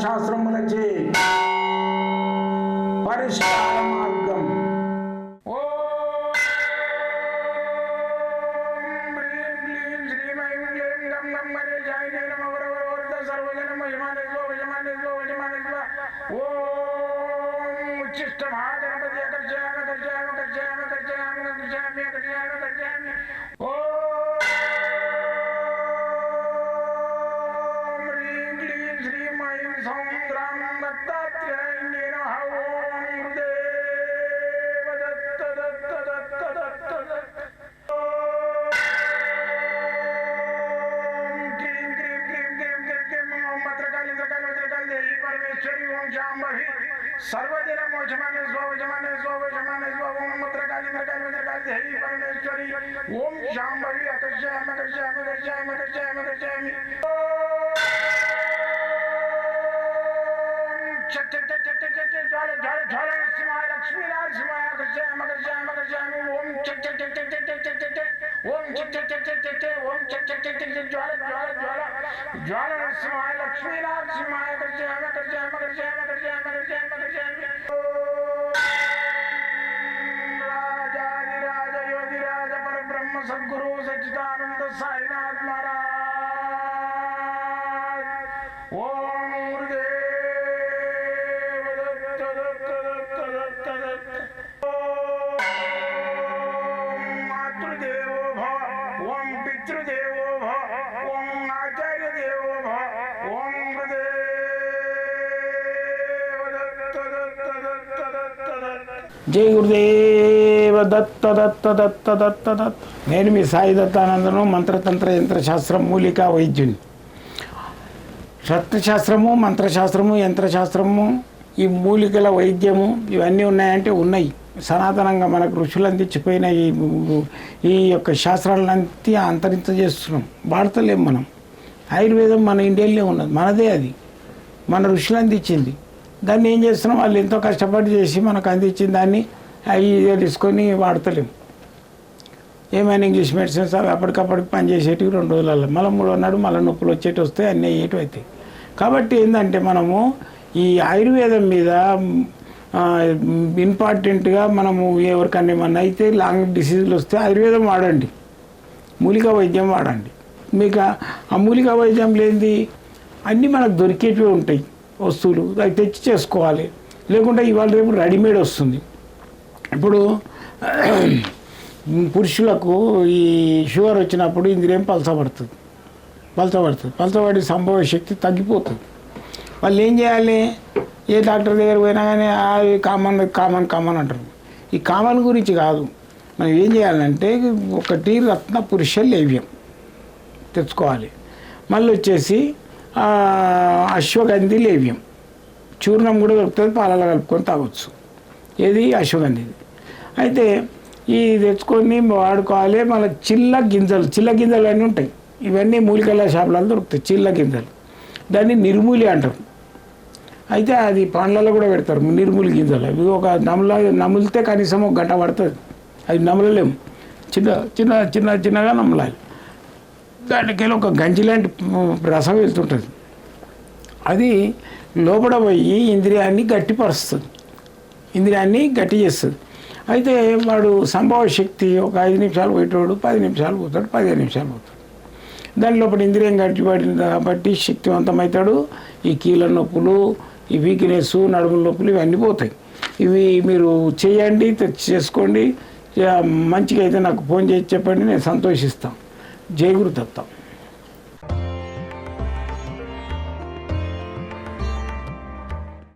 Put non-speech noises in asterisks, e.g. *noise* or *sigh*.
ശാസ്ത്രം പരിഷ്കാര ഓ ಚಡಿ ಓಂ ಜಾಂಬಿ ಸರ್ವದಿನ ಮೋಜಮಾನೆ ಸ್ವಜಮಾನೆ ಸ್ವಜಮಾನೆ ಸ್ವಮತ್ರ ಕಾಲಿಂದ್ರ ಕಾಲಿಂದ್ರ ಕಾಲಿ ಹೈ ಪರಮೇಶ್ವರಿ ಓಂ ಜಾಂಬಿ ಅಕರ್ಷಯಾಮ ಕರ್ಷಯಾಮ ಕರ್ಷಯಾಮ ಕರ್ಷಯಾಮ ಕರ್ಷಯಾಮಿ ज्वाले ज्वाले ज्वाले सिमाय लक्ष्मी लाल सिमाय कृष्ण हम कृष्ण हम कृष्ण हम ओम चक चक चक चक चक चक चक ओम चक चक चक चक चक ओम चक चक चक चक ज्वाले ज्वाले జ్వాల నరసింహాయ లక్ష్మీ నరసింహాయ గర్జయామ గర్జయామ గర్జయామ గర్జయామ గర్జయామ జై గురుదేవ దత్త దత్త దత్త దత్త దత్త. నేను మీ సాయి దత్తానందను మంత్రతంత్ర యంత్రశాస్త్రం మూలికా వైద్యుని. రత్నశాస్త్రము మంత్రశాస్త్రము యంత్రశాస్త్రము ఈ మూలికల వైద్యము ఇవన్నీ ఉన్నాయంటే ఉన్నాయి. సనాతనంగా మనకు ఋషులు అందించిపోయిన ఈ ఈ యొక్క శాస్త్రాలన్నీ అంతరించజేస్తున్నాం వాడతలేం మనం. ఆయుర్వేదం మన ఇండియాలో ఉన్నది. మనదే అది. మన ఋషులు అందించింది దాన్ని ఏం చేస్తున్నాం? వాళ్ళు ఎంతో కష్టపడి చేసి మనకు అందించిన దాన్ని అవి తీసుకొని వాడతలేం. ఏమైనా ఇంగ్లీష్ మెడిసిన్స్ అవి అప్పటికప్పటికి పనిచేసేటివి రెండు రోజులలో మళ్ళీ మూడో నాడు మళ్ళీ నొప్పులు వచ్చేటి వస్తే అన్నీ అయ్యేటివి అవుతాయి. కాబట్టి ఏంటంటే మనము ఈ ఆయుర్వేదం మీద ఇంపార్టెంట్గా మనము ఎవరికన్నా ఏమన్నా అయితే లాంగ్ డిసీజులు వస్తే ఆయుర్వేదం వాడండి. మూలికా వైద్యం వాడండి. మీకు ఆ- మూలిక మూలికా వైద్యం లేనిది అన్నీ మనకు దొరికేటివి ఉంటాయి. వస్తువులు అవి తెచ్చి చేసుకోవాలి. లేకుంటే ఇవాళ రేపు రెడీమేడ్ వస్తుంది. ఇప్పుడు *clears throat* పురుషులకు ఈ షుగర్ వచ్చినప్పుడు ఇంద్రియం పలసపడుతుంది పలసపడుతుంది పలసపడి సంభవ శక్తి తగ్గిపోతుంది. వాళ్ళు ఏం చేయాలి? ఏ డాక్టర్ దగ్గర పోయినా కానీ అవి కామన్ కామన్ కామన్ అంటారు. ఈ కామన్ గురించి కాదు. మనం ఏం చేయాలంటే ఒకటి రత్న పురుష లేవ్యం తెచ్చుకోవాలి. మళ్ళీ వచ్చేసి అశ్వగంధి లేవ్యం. చూర్ణం కూడా దొరుకుతుంది పాలలో కలుపుకొని తాగొచ్చు. ఏది? అశ్వగంధిది అయితే ఈ తెచ్చుకొని వాడుకోవాలి మళ్ళీ చిల్ల గింజలు చిల్ల గింజలు అన్నీ ఉంటాయి. ఇవన్నీ మూలికల షాపులలో దొరుకుతాయి చిల్ల గింజలు. దాన్ని నిర్మూలి అంటారు. అయితే అది పండ్లలో కూడా పెడతారు నిర్మూలి గింజలు. అవి ఒక నముల నములితే కనీసం ఒక గంట పడుతుంది. అది నమలలేము. చిన్న చిన్న చిన్న చిన్నగా నమలాలి. దానికి ఒక గంజి లాంటి రసం వెళ్తుంటుంది. అది లోపల పోయి ఇంద్రియాన్ని గట్టిపరుస్తుంది. ఇంద్రియాన్ని గట్టి చేస్తుంది. అయితే వాడు సంభవ శక్తి ఒక ఐదు నిమిషాలు పోయేటోడు పది నిమిషాలు పోతాడు పదిహేను నిమిషాలు పోతాడు. దాని లోపల ఇంద్రియం గట్టిపడిన కాబట్టి శక్తివంతమవుతాడు. ఈ కీళ్ళ నొప్పులు ఈ వీక్నెస్ నడుముల నొప్పులు ఇవన్నీ పోతాయి. ఇవి మీరు చేయండి చేసుకోండి. మంచిగా అయితే నాకు ఫోన్ చేసి చెప్పండి నేను సంతోషిస్తాను J グループだった。